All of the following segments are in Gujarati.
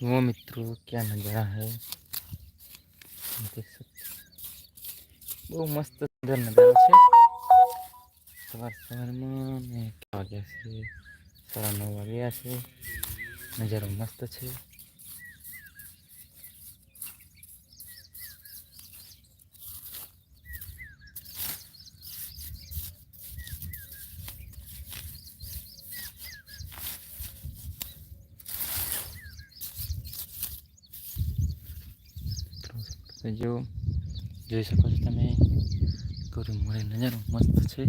જુઓ મિત્રો ક્યાં નજારા હે બહુ મસ્ત સુંદર નજારો છે સવાર સવારમાં ને વાગ્યા છે સાડા નવ વાગ્યા છે નજારો મસ્ત છે તો જો જોઈ શકો છો તમે. ગૌરી મોરે નજારો મસ્ત છે.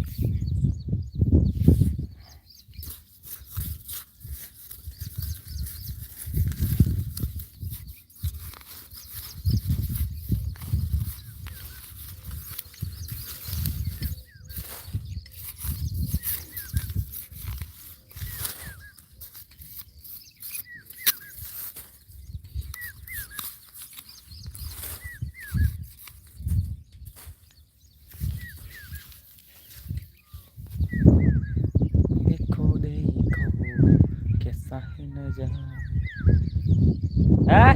હા?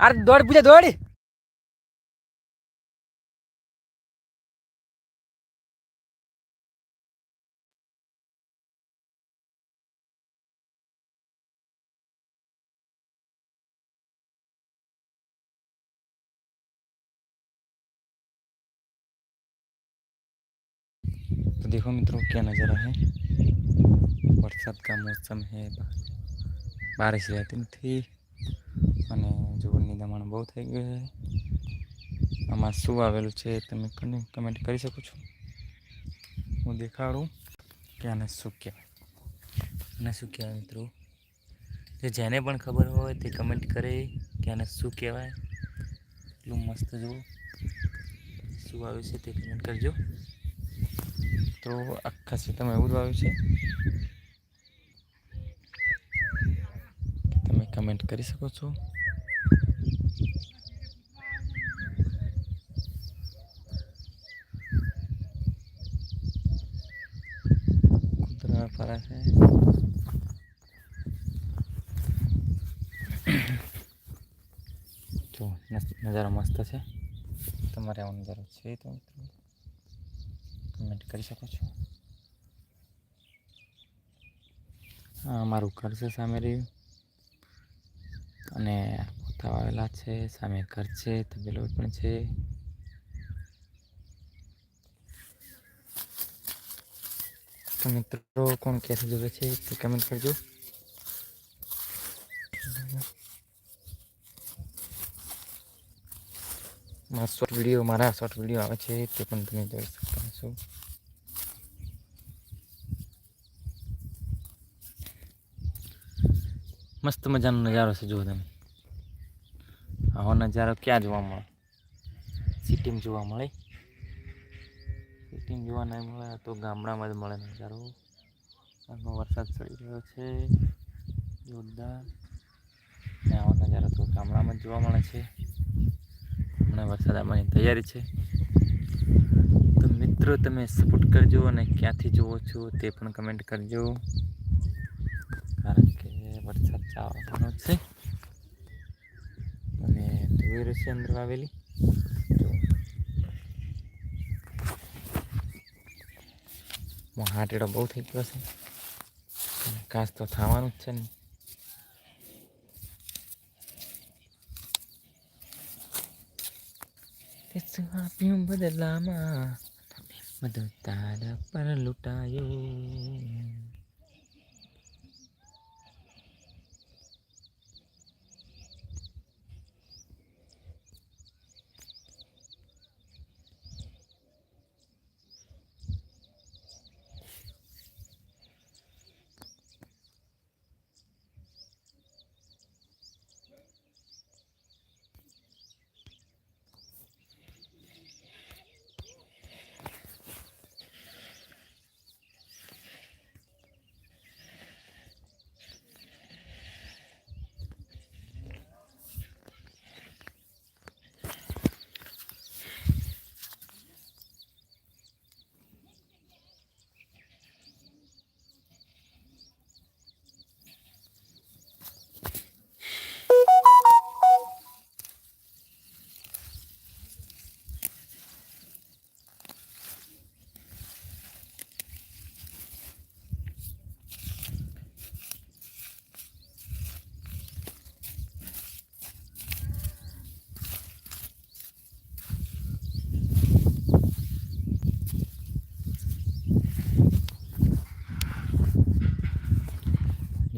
અરે દોડ પૂજા દોડ. देखो मित्रों क्या नज़ारा है વરસાદ का मौसम है બારિશ રહેતી નથી અને જોરની દમણ બહુ થઈ ગયું છે આમાં શું આવેલું છે તમે કને- કમેન્ટ કરી શકો છો હું દેખાડું કે આને શું કહેવાય આને શું કહેવાય મિત્રો જે જેને પણ ખબર હોય તે કમેન્ટ કરે કે આને શું કહેવાય એટલું મસ્ત જુઓ શું આવ્યું છે તે કમેન્ટ કરજો તો આખા ક્ષેત્રમાં એવું જ આવ્યું છે. તમે કમેન્ટ કરી શકો છો. કૂતરા ફરે છે. જો નજારો મસ્ત છે. તમારે આવો નજારો છે તો મિત્રો. કમેન્ટ કરી શકો છો. આ મારું ઘર છે સામે રહ્યું. અને પોતા આવેલા છે, સામે ઘર છે, તબેલો પણ છે. તો મિત્રો, કોણ ક્યાંથી જોવે છે તે કમેન્ટ કરજો. મારા શોર્ટ વીડિયો મારા શોર્ટ વીડિયો આવે છે તે પણ તમે જોઈ શકતા છો મસ્ત મજાનો નજારો છે, જુઓ તમે. આવો નજારો ક્યાં જોવા મળે? સિટીમાં જોવા મળે? સિટીમાં જોવા નહીં મળે તો ગામડામાં જ મળે નજારો. હાલમાં વરસાદ ચડી રહ્યો છે. જોરદાર. આવો નજારો તો ગામડામાં જ જોવા મળે છે. હમણાં વરસાદ આવવાની તૈયારી છે. મિત્રો, તમે સપોર્ટ કરજો અને ક્યાંથી જુઓ છો તે પણ કમેન્ટ કરજો. કારણ કે વરસાદ ચાલવાનો છે. અને ધોઈ રહેશે અંદર આવેલી. હાટેડો બહુ થઈ ગયો છે. કાચ તો થવાનું જ છે ને. તે સુહાપ્યું બદલામાં? മധുത്താര പരലുട്ടായോ?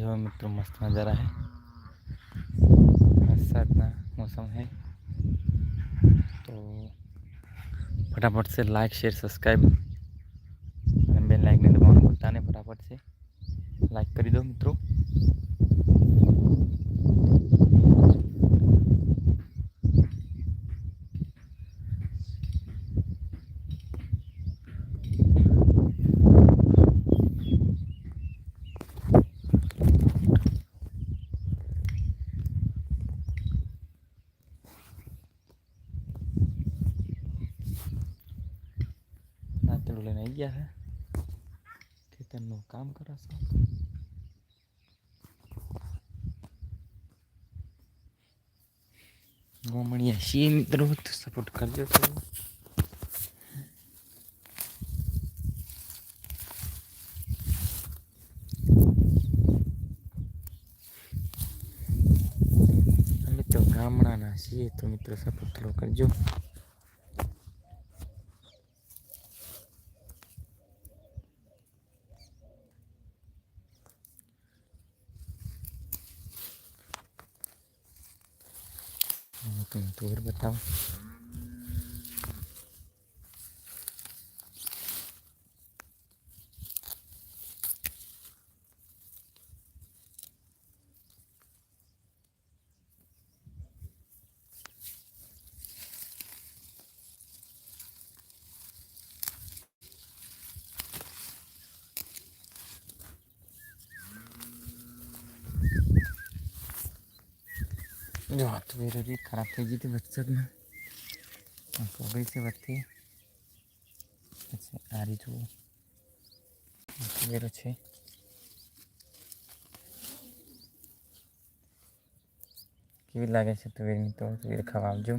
જો મિત્રો મસ્ત નજારા હે. વરસાદના મોસમ હે. તો ફટાફટ से લાઈક શેર સબસ્ક્રાઈબ અને બેલ લાઇકને દબાવવાનું ભૂલતા નહીં, ફટાફટ से લાઈક કરી દો મિત્રો. નાતેડું લઈને આવી ગયા છે ખેતરનું કામ કરાશે. ગોમણિયા છીએ મિત્રો સપોર્ટ કરજો અમે તો ગામડાના છીએ, તો મિત્રો સપોર્ટ કરજો. ครับ જો બી ખરાબ થઈ ગઈ હતી વરસાદમાં આ પોગળી છે વચ્ચે પછી આ રીતું વેરો છે કેવી લાગે છે તુવેરની તો તુવેર ખાવા આવજો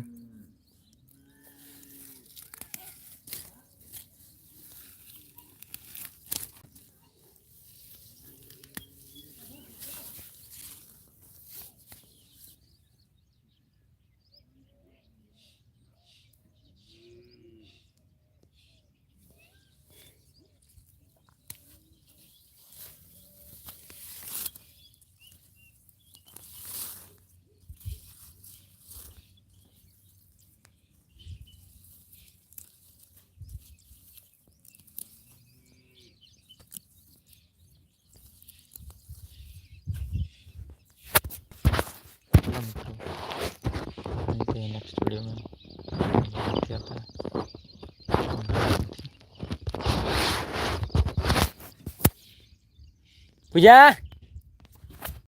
પૂજા